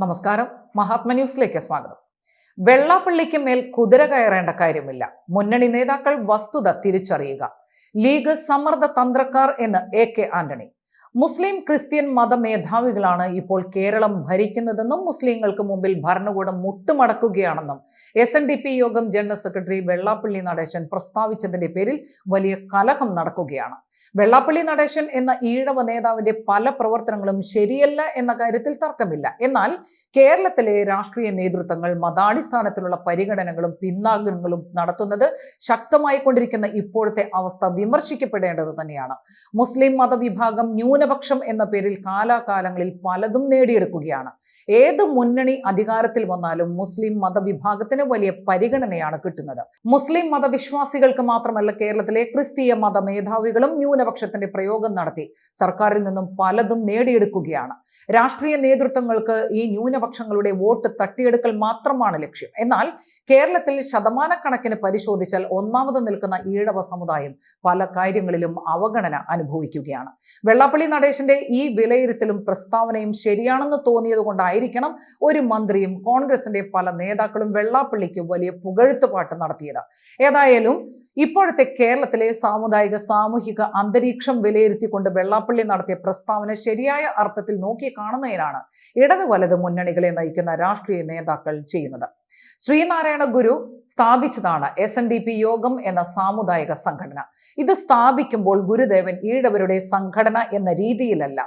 നമസ്കാരം. മഹാത്മ ന്യൂസിലേക്ക് സ്വാഗതം. വെള്ളാപ്പള്ളിക്ക് മേൽ കുതിര കയറേണ്ട കാര്യമില്ല. മുന്നണി നേതാക്കൾ വസ്തുത തിരിച്ചറിയുക. ലീഗ് സമ്മർദ്ദ തന്ത്രക്കാർ എന്ന് എ കെ ആന്റണി. മുസ്ലിം ക്രിസ്ത്യൻ മത മേധാവികളാണ് ഇപ്പോൾ കേരളം ഭരിക്കുന്നതെന്നും മുസ്ലിങ്ങൾക്ക് മുമ്പിൽ ഭരണകൂടം മുട്ടുമടക്കുകയാണെന്നും എസ് എൻ ഡി പി യോഗം ജനറൽ സെക്രട്ടറി വെള്ളാപ്പള്ളി നടേശൻ പ്രസ്താവിച്ചതിന്റെ പേരിൽ വലിയ കലഹം നടക്കുകയാണ്. വെള്ളാപ്പള്ളി നടേശൻ എന്ന ഈഴവ നേതാവിന്റെ പല പ്രവർത്തനങ്ങളും ശരിയല്ല എന്ന കാര്യത്തിൽ തർക്കമില്ല. എന്നാൽ കേരളത്തിലെ രാഷ്ട്രീയ നേതൃത്വങ്ങൾ മതാടിസ്ഥാനത്തിലുള്ള പരിഗണനകളും പിന്നാഗ്രങ്ങളും നടത്തുന്നത് ശക്തമായി കൊണ്ടിരിക്കുന്ന ഇപ്പോഴത്തെ അവസ്ഥ വിമർശിക്കപ്പെടേണ്ടത് തന്നെയാണ്. മുസ്ലിം മതവിഭാഗം ന്യൂനപക്ഷം എന്ന പേരിൽ കാലാകാലങ്ങളിൽ പലതും നേടിയെടുക്കുകയാണ്. ഏത് മുന്നണി അധികാരത്തിൽ വന്നാലും മുസ്ലിം മതവിഭാഗത്തിന് വലിയ പരിഗണനയാണ് കിട്ടുന്നത്. മുസ്ലിം മതവിശ്വാസികൾക്ക് മാത്രമല്ല കേരളത്തിലെ ക്രിസ്തീയ മത മേധാവികളും ന്യൂനപക്ഷത്തിന്റെ പ്രയോഗം നടത്തി സർക്കാരിൽ നിന്നും പലതും നേടിയെടുക്കുകയാണ്. രാഷ്ട്രീയ നേതൃത്വങ്ങൾക്ക് ഈ ന്യൂനപക്ഷങ്ങളുടെ വോട്ട് തട്ടിയെടുക്കൽ മാത്രമാണ് ലക്ഷ്യം. എന്നാൽ കേരളത്തിൽ ശതമാനക്കണക്കിന് പരിശോധിച്ചാൽ ഒന്നാമത് നിൽക്കുന്ന ഈഴവ സമുദായം പല കാര്യങ്ങളിലും അവഗണന അനുഭവിക്കുകയാണ്. വെള്ളാപ്പള്ളി നടേശന്റെ ഈ വിലയിരുത്തലും പ്രസ്താവനയും ശരിയാണെന്ന് തോന്നിയത് കൊണ്ടായിരിക്കണം ഒരു മന്ത്രിയും കോൺഗ്രസിന്റെ പല നേതാക്കളും വെള്ളാപ്പള്ളിക്ക് വലിയ പുകഴ്ത്തുപാട്ട് നടത്തിയത്. ഏതായാലും ഇപ്പോഴത്തെ കേരളത്തിലെ സാമുദായിക സാമൂഹിക അന്തരീക്ഷം വിലയിരുത്തിക്കൊണ്ട് വെള്ളാപ്പള്ളി നടത്തിയ പ്രസ്താവന ശരിയായ അർത്ഥത്തിൽ നോക്കി കാണുന്നതിനാണ് ഇടതു വലത് മുന്നണികളെ നയിക്കുന്ന രാഷ്ട്രീയ നേതാക്കൾ ചെയ്യുന്നത്. Sreenarayana Guru സ്ഥാപിച്ചതാണ് S N D P Yogam എന്ന സാമുദായിക സംഘടന. ഇത് സ്ഥാപിക്കുമ്പോൾ ഗുരുദേവൻ ഈഴവരുടെ സംഘടന എന്ന രീതിയിലല്ല.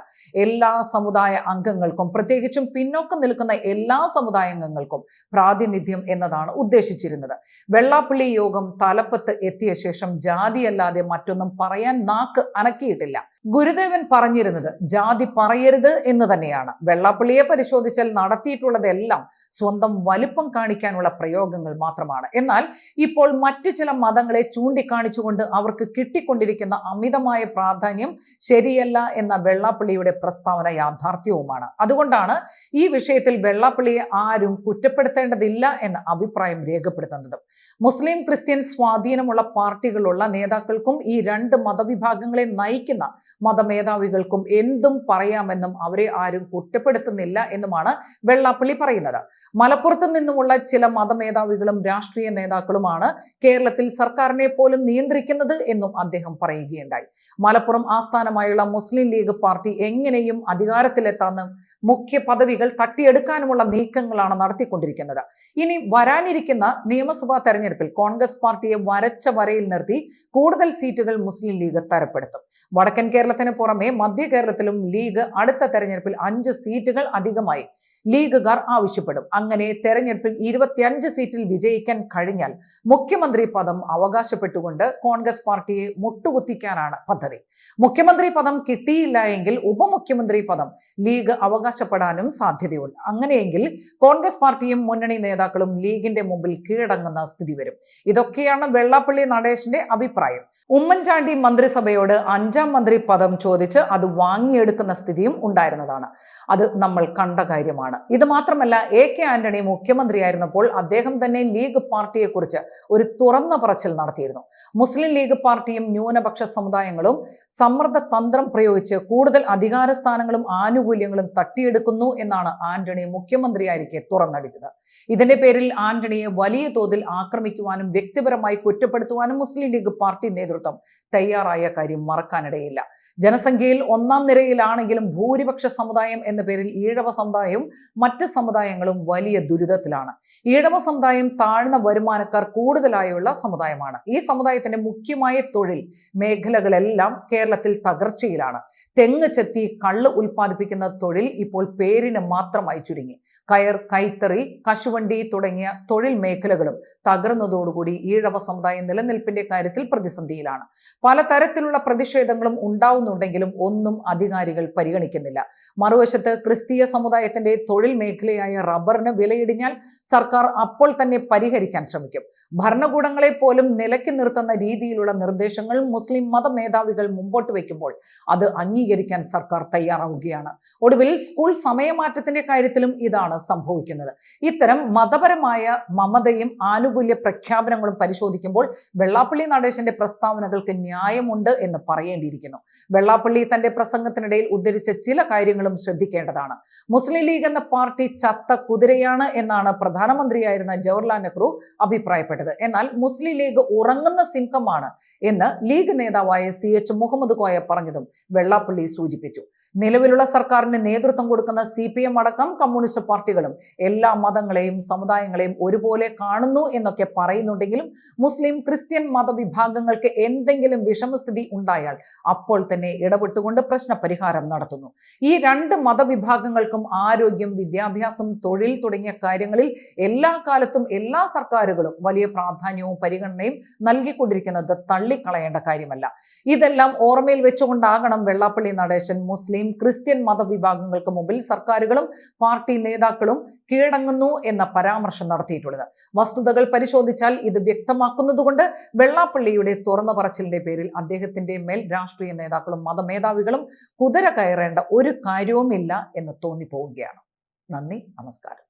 എല്ലാ സമുദായ അംഗങ്ങൾക്കും പ്രത്യേകിച്ചും പിന്നോക്കം നിൽക്കുന്ന എല്ലാ സമുദായ അംഗങ്ങൾക്കും പ്രാതിനിധ്യം എന്നതാണ് ഉദ്ദേശിച്ചിരുന്നത്. വെള്ളാപ്പള്ളി യോഗം തലപ്പത്ത് എത്തിയ ശേഷം ജാതിയല്ലാതെ മറ്റൊന്നും പറയാൻ നാക്ക് അനക്കിയിട്ടില്ല. ഗുരുദേവൻ പറഞ്ഞിരുന്നത് ജാതി പറയരുത് എന്ന് തന്നെയാണ്. വെള്ളാപ്പള്ളിയെ പരിശോധിച്ചാൽ നടത്തിയിട്ടുള്ളതെല്ലാം സ്വന്തം വലിപ്പം കാണിക്കാനുള്ള പ്രയോഗങ്ങൾ മാത്രമാണ്. എന്നാൽ ഇപ്പോൾ മറ്റു ചില മതങ്ങളെ ചൂണ്ടിക്കാണിച്ചുകൊണ്ട് അവർക്ക് കിട്ടിക്കൊണ്ടിരിക്കുന്ന അമിതമായ പ്രാധാന്യം ശരിയല്ല എന്ന വെള്ളാപ്പള്ളിയുടെ പ്രസ്താവന യാഥാർത്ഥ്യവുമാണ്. അതുകൊണ്ടാണ് ഈ വിഷയത്തിൽ വെള്ളാപ്പള്ളിയെ ആരും കുറ്റപ്പെടുത്തേണ്ടതില്ല എന്ന അഭിപ്രായം രേഖപ്പെടുത്തുന്നത്. മുസ്ലിം ക്രിസ്ത്യൻ സ്വാധീനമുള്ള പാർട്ടികളുള്ള നേതാക്കൾക്കും ഈ രണ്ട് മതവിഭാഗങ്ങളെ നയിക്കുന്ന മതമേധാവികൾക്കും എന്തും പറയാമെന്നും അവരെ ആരും കുറ്റപ്പെടുത്തുന്നില്ല എന്നുമാണ് വെള്ളാപ്പള്ളി പറയുന്നത്. മലപ്പുറത്ത് നിന്നുമുള്ള ചില മതമേധാവികളും രാഷ്ട്രീയ നേതാക്കളുമാണ് കേരളത്തിൽ സർക്കാരിനെ പോലും നിയന്ത്രിക്കുന്നത് എന്നും അദ്ദേഹം പറയുകയുണ്ടായി. മലപ്പുറം ആസ്ഥാനമായുള്ള മുസ്ലിം ലീഗ് പാർട്ടി എങ്ങനെയും അധികാരത്തിലെത്താനും മുഖ്യ പദവികൾ തട്ടിയെടുക്കാനുമുള്ള നീക്കങ്ങളാണ് നടത്തിക്കൊണ്ടിരിക്കുന്നത്. ഇനി വരാനിരിക്കുന്ന നിയമസഭാ തെരഞ്ഞെടുപ്പിൽ കോൺഗ്രസ് പാർട്ടിയെ വരച്ച വരയിൽ നിർത്തി കൂടുതൽ സീറ്റുകൾ മുസ്ലിം ലീഗ് തരപ്പെടുത്തും. വടക്കൻ കേരളത്തിന് പുറമെ മധ്യ കേരളത്തിലും ലീഗ് അടുത്ത തെരഞ്ഞെടുപ്പിൽ അഞ്ച് സീറ്റുകൾ അധികമായി ലീഗുകാർ ആവശ്യപ്പെടും. അങ്ങനെ തെരഞ്ഞെടുപ്പിൽ ഇരുപത്തിയഞ്ച് സീറ്റിൽ വിജയിക്കാൻ കഴിഞ്ഞാൽ മുഖ്യമന്ത്രി പദം അവകാശപ്പെട്ടുകൊണ്ട് കോൺഗ്രസ് പാർട്ടിയെ മുട്ടുകുത്തിക്കാനാണ് പദ്ധതി. മുഖ്യമന്ത്രി പദം കിട്ടിയില്ല എങ്കിൽ ഉപമുഖ്യമന്ത്രി പദം ലീഗ് അവകാശപ്പെടാനും സാധ്യതയുണ്ട്. അങ്ങനെയെങ്കിൽ കോൺഗ്രസ് പാർട്ടിയും മുന്നണി നേതാക്കളും ലീഗിന്റെ മുമ്പിൽ കീഴടങ്ങുന്ന സ്ഥിതി വരും. ഇതൊക്കെയാണ് വെള്ളാപ്പള്ളി നടേശന്റെ അഭിപ്രായം. ഉമ്മൻചാണ്ടി മന്ത്രിസഭയോട് അഞ്ചാം മന്ത്രി പദം ചോദിച്ച് അത് വാങ്ങിയെടുക്കുന്ന സ്ഥിതിയും ഉണ്ടായിരുന്നതാണ്. അത് നമ്മൾ കണ്ട കാര്യമാണ്. ഇത് മാത്രമല്ല എ കെ ആന്റണി മുഖ്യമന്ത്രിയായിരുന്നപ്പോൾ അദ്ദേഹം തന്നെ ലീഗ് പാർട്ടിയെക്കുറിച്ച് ഒരു തുറന്ന പറച്ചിൽ നടത്തിയിരുന്നു. മുസ്ലിം ലീഗ് പാർട്ടിയും ന്യൂനപക്ഷ സമുദായങ്ങളും സമ്മർദ്ദ തന്ത്രം പ്രയോഗിച്ച് കൂടുതൽ അധികാര സ്ഥാനങ്ങളും ആനുകൂല്യങ്ങളും തട്ടിയെടുക്കുന്നു എന്നാണ് ആന്റണി മുഖ്യമന്ത്രിയായിരിക്കെ തുറന്നടിച്ചത്. ഇതിന്റെ പേരിൽ ആന്റണിയെ വലിയ തോതിൽ ആക്രമിക്കുവാനും വ്യക്തിപരമായി കുറ്റപ്പെടുത്തുവാനും മുസ്ലിം ലീഗ് പാർട്ടി നേതൃത്വം തയ്യാറായ കാര്യം മറക്കാനിടയില്ല. ജനസംഖ്യയിൽ ഒന്നാം നിരയിലാണെങ്കിലും ഭൂരിപക്ഷ സമുദായം എന്ന പേരിൽ ഈഴവ സമുദായവും മറ്റ് സമുദായങ്ങളും വലിയ ദുരിതത്തിലാണ്. ഈഴവ സമുദായം താഴ്ന്ന വരുമാനക്കാർ കൂടുതലായുള്ള സമുദായമാണ്. ഈ സമുദായത്തിന്റെ മുഖ്യമായ തൊഴിൽ മേഖലകളെല്ലാം കേരളത്തിൽ തകർച്ചയിലാണ്. തെങ്ങ് ചെത്തി കള്ള് ഉൽപ്പാദിപ്പിക്കുന്ന തൊഴിൽ ഇപ്പോൾ പേരിന് മാത്രമായി ചുരുങ്ങി. കയർ കൈത്തറി കശുവണ്ടി തുടങ്ങിയ തൊഴിൽ മേഖലകളും തകർന്നതോടുകൂടി ഈഴവ സമുദായം നിലനിൽപ്പിന്റെ കാര്യത്തിൽ പ്രതിസന്ധിയിലാണ്. പലതരത്തിലുള്ള പ്രതിഷേധങ്ങളും ഉണ്ടാവുന്നുണ്ടെങ്കിലും ഒന്നും അധികാരികൾ പരിഗണിക്കുന്നില്ല. മറുവശത്ത് ക്രിസ്തീയ സമുദായത്തിന്റെ തൊഴിൽ മേഖലയായ റബ്ബറിന് വിലയിടിഞ്ഞാൽ സർക്കാർ സർക്കാർ അപ്പോൾ തന്നെ പരിഹരിക്കാൻ ശ്രമിക്കും. ഭരണകൂടങ്ങളെ പോലും നിലയ്ക്ക് നിർത്തുന്ന രീതിയിലുള്ള നിർദ്ദേശങ്ങൾ മുസ്ലിം മത മേധാവികൾ മുമ്പോട്ട് വയ്ക്കുമ്പോൾ അത് അംഗീകരിക്കാൻ സർക്കാർ തയ്യാറാവുകയാണ്. ഒടുവിൽ സ്കൂൾ സമയമാറ്റത്തിന്റെ കാര്യത്തിലും ഇതാണ് സംഭവിക്കുന്നത്. ഇത്തരം മതപരമായ മമതയും ആനുകൂല്യ പ്രഖ്യാപനങ്ങളും പരിശോധിക്കുമ്പോൾ വെള്ളാപ്പള്ളി നടേശന്റെ പ്രസ്താവനകൾക്ക് ന്യായമുണ്ട് എന്ന് പറയേണ്ടിയിരിക്കുന്നു. വെള്ളാപ്പള്ളി തന്റെ പ്രസംഗത്തിനിടയിൽ ഉദ്ധരിച്ച ചില കാര്യങ്ങളും ശ്രദ്ധിക്കേണ്ടതാണ്. മുസ്ലിം ലീഗ് എന്ന പാർട്ടി ചത്ത കുതിരയാണ് എന്നാണ് പ്രധാനമന്ത്രിയായിരുന്ന ജവഹർലാൽ നെഹ്റു അഭിപ്രായപ്പെട്ടത്. എന്നാൽ മുസ്ലിം ലീഗ് ഉറങ്ങുന്ന സിംഹമാണ് എന്ന് ലീഗ് നേതാവായ സി എച്ച് മുഹമ്മദ് കോയ പറഞ്ഞതും വെള്ളാപ്പള്ളി സൂചിപ്പിച്ചു. നിലവിലുള്ള സർക്കാരിന് നേതൃത്വം കൊടുക്കുന്ന സി പി എം അടക്കം കമ്മ്യൂണിസ്റ്റ് പാർട്ടികളും എല്ലാ മതങ്ങളെയും സമുദായങ്ങളെയും ഒരുപോലെ കാണുന്നു എന്നൊക്കെ പറയുന്നുണ്ടെങ്കിലും മുസ്ലിം ക്രിസ്ത്യൻ മതവിഭാഗങ്ങൾക്ക് എന്തെങ്കിലും വിഷമസ്ഥിതി ഉണ്ടായാൽ അപ്പോൾ തന്നെ ഇടപെട്ടുകൊണ്ട് പ്രശ്ന പരിഹാരം നടത്തുന്നു. ഈ രണ്ട് മതവിഭാഗങ്ങൾക്കും ആരോഗ്യം വിദ്യാഭ്യാസം തൊഴിൽ തുടങ്ങിയ കാര്യങ്ങളിൽ എല്ലാ കാലത്തും എല്ലാ സർക്കാരുകളും വലിയ പ്രാധാന്യവും പരിഗണനയും നൽകിക്കൊണ്ടിരിക്കുന്നത് തള്ളിക്കളയേണ്ട കാര്യമല്ല. ഇതെല്ലാം ഓർമ്മയിൽ വെച്ചുകൊണ്ടാകണം വെള്ളാപ്പള്ളി നടേശൻ മുസ്ലിം ക്രിസ്ത്യൻ മതവിഭാഗങ്ങൾക്ക് മുമ്പിൽ സർക്കാരുകളും പാർട്ടി നേതാക്കളും കീഴടങ്ങുന്നു എന്ന പരാമർശം നടത്തിയിട്ടുള്ളത്. വസ്തുതകൾ പരിശോധിച്ചാൽ ഇത് വ്യക്തമാക്കുന്നതുകൊണ്ട് വെള്ളാപ്പള്ളിയുടെ തുറന്ന പറച്ചിലിന്റെ പേരിൽ അദ്ദേഹത്തിന്റെ മേൽ രാഷ്ട്രീയ നേതാക്കളും മതമേധാവികളും കുതിര കയറേണ്ട ഒരു കാര്യവുമില്ല എന്ന് തോന്നിപ്പോവുകയാണ്. നന്ദി നമസ്കാരം.